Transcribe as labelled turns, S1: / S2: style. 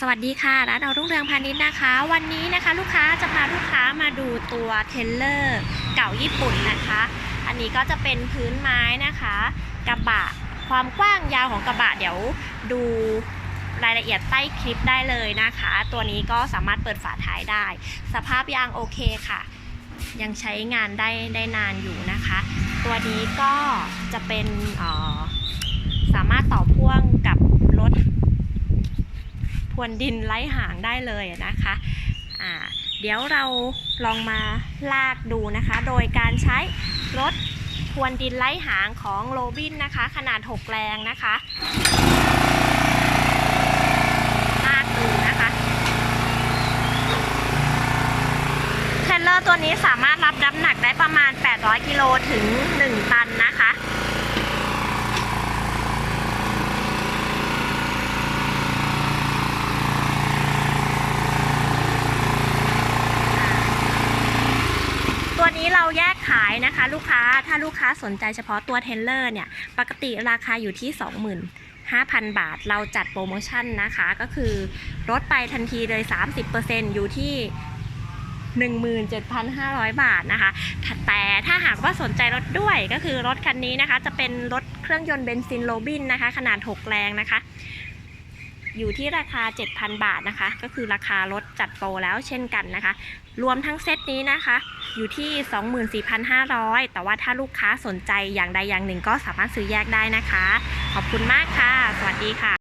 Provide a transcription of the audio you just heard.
S1: สวัสดีค่ะร้านเอารุ่งเรืองพาณิชย์นะคะ วันนี้นะคะลูกค้าจะพาลูกค้ามาดูตัวเทเลอร์เก่าญี่ปุ่นนะคะ อันนี้ก็จะเป็นพื้นไม้นะคะ กระบะความกว้างยาวของกระบะเดี๋ยวดูรายละเอียดใต้คลิปได้เลยนะคะ ตัวนี้ก็สามารถเปิดฝาท้ายได้ สภาพยางโอเคค่ะ ยังใช้งานได้ได้นานอยู่นะคะ ตัวนี้ก็จะเป็นออสามารถต่อพ่วงกับ พรวนดินไร้หางได้เลยนะคะอ่าเดี๋ยวเราลองมาลากดูนะคะ โดยการใช้รถพรวนดินไร้หางของโรบินนะคะ ขนาด 6 แรงนะคะลากดูนะคะเทรลเลอร์ตัวนี้สามารถรับน้ำหนักได้ประมาณ 800 กิโลถึง 1 ตันนะคะ นี้เราแยกขายนะคะ ลูกค้าถ้าลูกค้าสนใจเฉพาะตัวเทรลเลอร์เนี่ย ปกติราคาอยู่ที่ 25,000 บาท เราจัดโปรโมชั่นนะคะ ก็คือลดไปทันทีเลย 30%อยู่ที่17,500 บาทนะคะ แต่ถ้าหากว่าสนใจรถด้วยก็คือรถคันนี้นะคะ จะเป็นรถเครื่องยนต์เบนซินโรบินนะคะ ขนาด 6 แรงนะคะ อยู่ที่ราคา 7,000 บาทนะคะ ก็คือราคารถจัดโปรแล้วเช่นกันนะคะ รวมทั้งเซตนี้นะคะ อยู่ที่ 24,500 แต่ว่าถ้าลูกค้าสนใจอย่างใดอย่างหนึ่งก็สามารถซื้อแยกได้นะคะ ขอบคุณมากค่ะ สวัสดีค่ะ